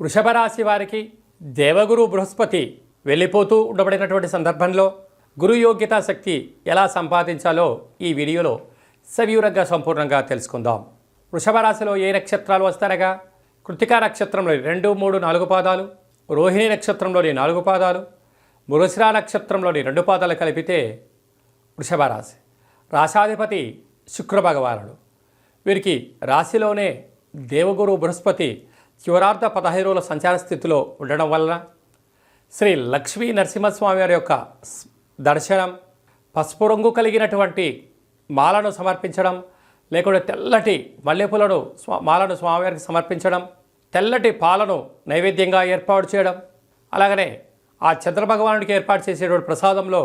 వృషభ రాశి వారికి దేవగురు బృహస్పతి వెళ్ళిపోతూ ఉండబడినటువంటి సందర్భంలో గురు యోగ్యత శక్తి ఎలా సంపాదించాలో ఈ వీడియోలో సవివరంగా సంపూర్ణంగా తెలుసుకుందాం. వృషభ రాశిలో ఏ నక్షత్రాలు వస్తారగా? కృతికా నక్షత్రంలోని రెండు మూడు నాలుగు పాదాలు రోహిణి నక్షత్రంలోని నాలుగు పాదాలు మృగశిరా నక్షత్రంలోని రెండు పాదాలు కలిపితే వృషభ రాశి రాశాధిపతి శుక్రభగవానుడు వీరికి రాశిలోనే దేవగురు బృహస్పతి చివరార్ధ పదహైదు రోజుల సంచార స్థితిలో ఉండడం వలన శ్రీ లక్ష్మీ నరసింహస్వామి వారి యొక్క దర్శనం పసుపు రంగు కలిగినటువంటి మాలను సమర్పించడం లేకుంటే తెల్లటి మల్లెపూలను స్వా మాలను స్వామివారికి సమర్పించడం తెల్లటి పాలను నైవేద్యంగా ఏర్పాటు చేయడం అలాగనే ఆ చంద్రభగవానుడికి ఏర్పాటు చేసేటువంటి ప్రసాదంలో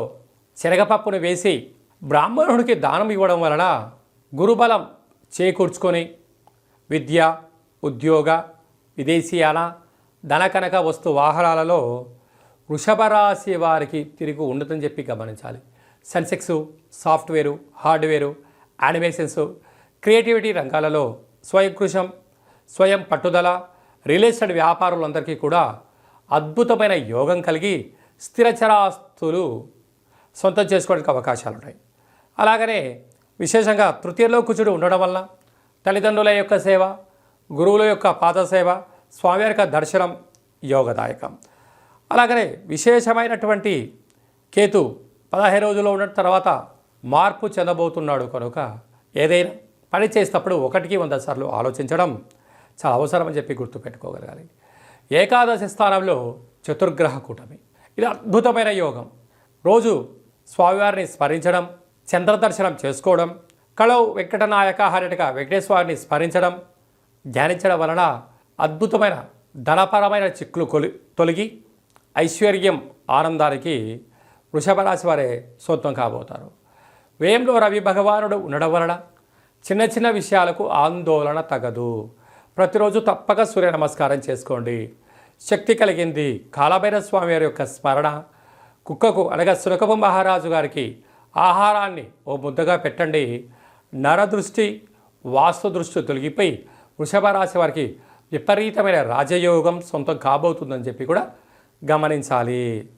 శనగపప్పును వేసి బ్రాహ్మణుడికి దానం ఇవ్వడం వలన గురుబలం చేకూర్చుకొని విద్య ఉద్యోగ విదేశీయాన ధనకనక వస్తు వాహనాలలో వృషభ రాశి వారికి తిరిగి ఉండదని చెప్పి గమనించాలి. Sensex software hardware animations creativity రంగాలలో స్వయంకృషం స్వయం పట్టుదల రియల్ ఎస్టేట్ వ్యాపారులందరికీ కూడా అద్భుతమైన యోగం కలిగి స్థిరచరాస్తులు సొంతం చేసుకోవడానికి అవకాశాలు ఉన్నాయి అలాగనే విశేషంగా తృతీయలో కుచుడు ఉండడం వల్ల తల్లిదండ్రుల యొక్క సేవ గురువుల యొక్క పాదసేవ స్వామివారి యొక్క దర్శనం యోగదాయకం. అలాగనే విశేషమైనటువంటి కేతు పదహైదు రోజుల్లో ఉన్న తర్వాత మార్పు చెందబోతున్నాడు కనుక ఏదైనా పని చేసేటప్పుడు ఒకటికి వంద సార్లు ఆలోచించడం చాలా అవసరం అని చెప్పి గుర్తుపెట్టుకోగలగాలి. ఏకాదశి స్థానంలో చతుర్గ్రహ కూటమి. ఇది అద్భుతమైన యోగం. రోజు స్వామివారిని స్మరించడం చంద్రదర్శనం చేసుకోవడం కళవు వెంకటనాయక హరిటక వెంకటేశ్వరిని స్మరించడం ధ్యానించడం వలన అద్భుతమైన ధనపరమైన చిక్కులు కొలి తొలగి ఐశ్వర్యం ఆనందానికి వృషభ రాశి వారే సొంతం కాబోతారు. వ్యయంలో రవి భగవానుడు ఉండడం వలన చిన్న చిన్న విషయాలకు ఆందోళన తగదు. ప్రతిరోజు తప్పక సూర్య నమస్కారం చేసుకోండి. శక్తి కలిగింది కాలభైర స్వామి వారి యొక్క స్మరణ కుక్కకు అనగా సునకపు మహారాజు గారికి ఆహారాన్ని ఓ ముద్దగా పెట్టండి. నరదృష్టి వాస్తు దృష్టి తొలగిపోయి వృషభ రాశి వారికి విపరీతమైన రాజయోగం సొంతం కాబోతుందని చెప్పి కూడా గమనించాలి.